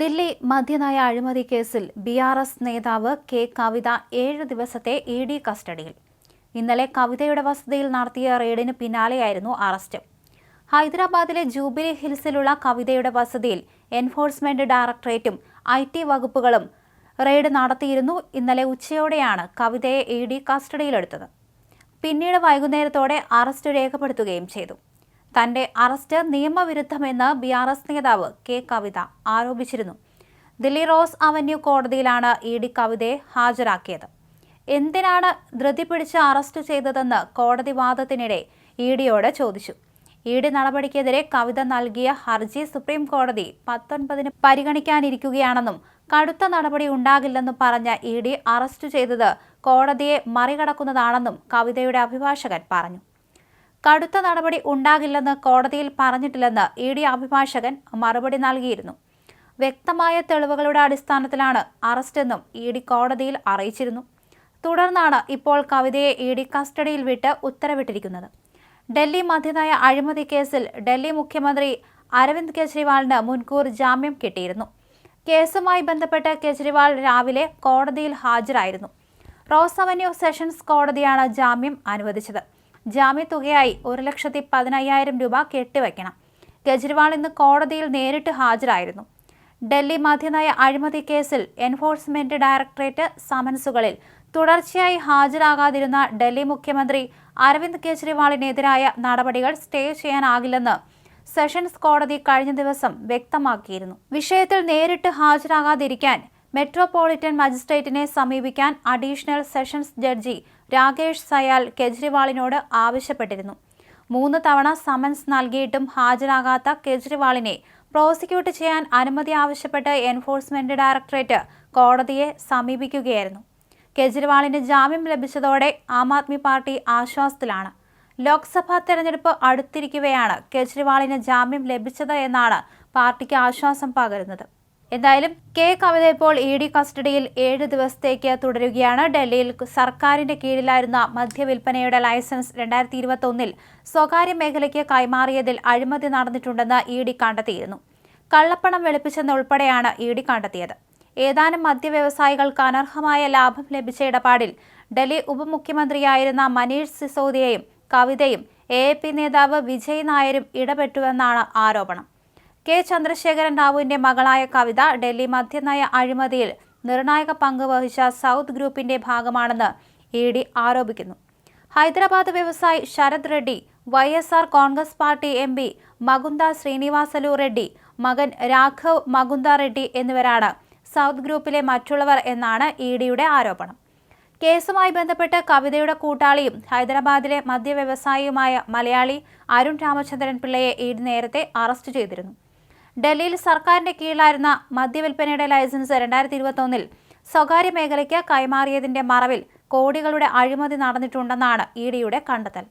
ദില്ലി മദ്യനയ അഴിമതി കേസിൽ ബി ആർ എസ് നേതാവ് കെ കവിത ഏഴ് ദിവസത്തെ ഇ ഡി കസ്റ്റഡിയിൽ. ഇന്നലെ കവിതയുടെ വസതിയിൽ നടത്തിയ റെയ്ഡിന് പിന്നാലെയായിരുന്നു അറസ്റ്റ്. ഹൈദരാബാദിലെ ജൂബിലി ഹിൽസിലുള്ള കവിതയുടെ വസതിയിൽ എൻഫോഴ്സ്മെന്റ് ഡയറക്ടറേറ്റും ഐ ടി വകുപ്പുകളും റെയ്ഡ് നടത്തിയിരുന്നു. ഇന്നലെ ഉച്ചയോടെയാണ് കവിതയെ ഇ ഡി കസ്റ്റഡിയിലെടുത്തത്. പിന്നീട് വൈകുന്നേരത്തോടെ അറസ്റ്റ് രേഖപ്പെടുത്തുകയും ചെയ്തു. തന്റെ അറസ്റ്റ് നിയമവിരുദ്ധമെന്ന് ബി ആർ എസ് നേതാവ് കെ കവിത ആരോപിച്ചിരുന്നു. ദില്ലി റോസ് അവന്യൂ കോടതിയിലാണ് ഇ ഡി കവിതയെ ഹാജരാക്കിയത്. എന്തിനാണ് ധൃതി പിടിച്ച് അറസ്റ്റ് ചെയ്തതെന്ന് കോടതി വാദത്തിനിടെ ഇ ഡിയോട് ചോദിച്ചു. ഇ ഡി നടപടിക്കെതിരെ കവിത നൽകിയ ഹർജി സുപ്രീം കോടതി പത്തൊൻപതിന് പരിഗണിക്കാനിരിക്കുകയാണെന്നും കടുത്ത നടപടി ഉണ്ടാകില്ലെന്നും പറഞ്ഞ ഇ ഡി അറസ്റ്റ് ചെയ്തത് കോടതിയെ മറികടക്കുന്നതാണെന്നും കവിതയുടെ അഭിഭാഷകൻ പറഞ്ഞു. കടുത്ത നടപടി ഉണ്ടാകില്ലെന്ന് കോടതിയിൽ പറഞ്ഞിട്ടില്ലെന്ന് ഇ ഡി അഭിഭാഷകൻ മറുപടി നൽകിയിരുന്നു. വ്യക്തമായ തെളിവുകളുടെ അടിസ്ഥാനത്തിലാണ് അറസ്റ്റെന്നും ഇ ഡി കോടതിയിൽ അറിയിച്ചിരുന്നു. തുടർന്നാണ് ഇപ്പോൾ കവിതയെ ഇ ഡി കസ്റ്റഡിയിൽ വിട്ട് ഉത്തരവിട്ടിരിക്കുന്നത്. ഡൽഹി മധ്യനയ അഴിമതി കേസിൽ ഡൽഹി മുഖ്യമന്ത്രി അരവിന്ദ് കെജ്രിവാളിന് മുൻകൂർ ജാമ്യം കിട്ടിയിരുന്നു. കേസുമായി ബന്ധപ്പെട്ട് കെജ്രിവാൾ രാവിലെ കോടതിയിൽ ഹാജരായിരുന്നു. റോസ് അവന്യൂ സെഷൻസ് കോടതിയാണ് ജാമ്യം അനുവദിച്ചത്. ജാമ്യത്തുകയായി ഒരു ലക്ഷത്തി പതിനയ്യായിരം രൂപ കെട്ടിവയ്ക്കണം കെജ്രിവാൾ ഇന്ന് കോടതിയിൽ നേരിട്ട് ഹാജരായിരുന്നു. ഡൽഹി മധ്യനയ അഴിമതി കേസിൽ എൻഫോഴ്സ്മെന്റ് ഡയറക്ടറേറ്റ് സമൻസുകളിൽ തുടർച്ചയായി ഹാജരാകാതിരുന്ന ഡൽഹി മുഖ്യമന്ത്രി അരവിന്ദ് കെജ്രിവാളിനെതിരായ നടപടികൾ സ്റ്റേ ചെയ്യാനാകില്ലെന്ന് സെഷൻസ് കോടതി കഴിഞ്ഞ ദിവസം വ്യക്തമാക്കിയിരുന്നു. വിഷയത്തിൽ നേരിട്ട് ഹാജരാകാതിരിക്കാൻ മെട്രോപൊളിറ്റൻ മജിസ്ട്രേറ്റിനെ സമീപിക്കാൻ additional sessions judge Rakesh Syal കെജ്രിവാളിനോട് ആവശ്യപ്പെട്ടിരുന്നു. മൂന്ന് തവണ സമൻസ് നൽകിയിട്ടും ഹാജരാകാത്ത കെജ്രിവാളിനെ പ്രോസിക്യൂട്ട് ചെയ്യാൻ അനുമതി ആവശ്യപ്പെട്ട് എൻഫോഴ്സ്മെന്റ് ഡയറക്ടറേറ്റ് കോടതിയെ സമീപിക്കുകയായിരുന്നു. കെജ്രിവാളിന് ജാമ്യം ലഭിച്ചതോടെ ആം ആദ്മി പാർട്ടി ആശ്വാസത്തിലാണ്. ലോക്സഭാ തെരഞ്ഞെടുപ്പ് അടുത്തിരിക്കവെയാണ് കെജ്രിവാളിന് ജാമ്യം ലഭിച്ചത് എന്നാണ് പാർട്ടിക്ക് ആശ്വാസം പകരുന്നത്. എന്തായാലും കെ കവിത ഇപ്പോൾ ഇ ഡി കസ്റ്റഡിയിൽ ഏഴ് ദിവസത്തേക്ക് തുടരുകയാണ്. ഡൽഹിയിൽ സർക്കാരിന്റെ കീഴിലായിരുന്ന മദ്യവിൽപ്പനയുടെ ലൈസൻസ് രണ്ടായിരത്തി ഇരുപത്തി ഒന്നിൽ സ്വകാര്യ മേഖലയ്ക്ക് കൈമാറിയതിൽ അഴിമതി നടന്നിട്ടുണ്ടെന്ന് ഇ ഡി കണ്ടെത്തിയിരുന്നു. കള്ളപ്പണം വെളുപ്പിച്ചെന്നുൾപ്പെടെയാണ് ഇ ഡി കണ്ടെത്തിയത്. ഏതാനും മദ്യവ്യവസായികൾക്ക് അനർഹമായ ലാഭം ലഭിച്ച ഇടപാടിൽ ഡൽഹി ഉപമുഖ്യമന്ത്രിയായിരുന്ന മനീഷ് സിസോദിയയും കവിതയും എ പി നേതാവ് വിജയ് നായരും ഇടപെട്ടുവെന്നാണ് ആരോപണം. കെ ചന്ദ്രശേഖരൻ റാവുവിന്റെ മകളായ കവിത ഡൽഹി മദ്യനയ അഴിമതിയിൽ നിർണായക പങ്ക് വഹിച്ച സൗത്ത് ഗ്രൂപ്പിന്റെ ഭാഗമാണെന്ന് ഇ ഡി ആരോപിക്കുന്നു. ഹൈദരാബാദ് വ്യവസായി Sarath Reddy Y S R Congress party M P Magunta Srinivasulu Reddy മകൻ രാഘവ് മകുന്ദ റെഡ്ഡി എന്നിവരാണ് സൗത്ത് ഗ്രൂപ്പിലെ മറ്റുള്ളവർ എന്നാണ് ഇ ഡിയുടെ ആരോപണം. കേസുമായി ബന്ധപ്പെട്ട് കവിതയുടെ കൂട്ടാളിയും ഹൈദരാബാദിലെ മദ്യവ്യവസായിയുമായ മലയാളി അരുൺ രാമചന്ദ്രൻ പിള്ളയെ ഇ നേരത്തെ അറസ്റ്റ് ചെയ്തിരുന്നു. ഡൽഹിയിൽ സർക്കാരിന്റെ കീഴിലായിരുന്ന മദ്യവിൽപ്പനയുടെ ലൈസൻസ് രണ്ടായിരത്തി ഇരുപത്തൊന്നിൽ സ്വകാര്യ മേഖലയ്ക്ക് കൈമാറിയതിന്റെ മറവിൽ കോടികളുടെ അഴിമതി നടന്നിട്ടുണ്ടെന്നാണ് ഇഡിയുടെ കണ്ടെത്തൽ.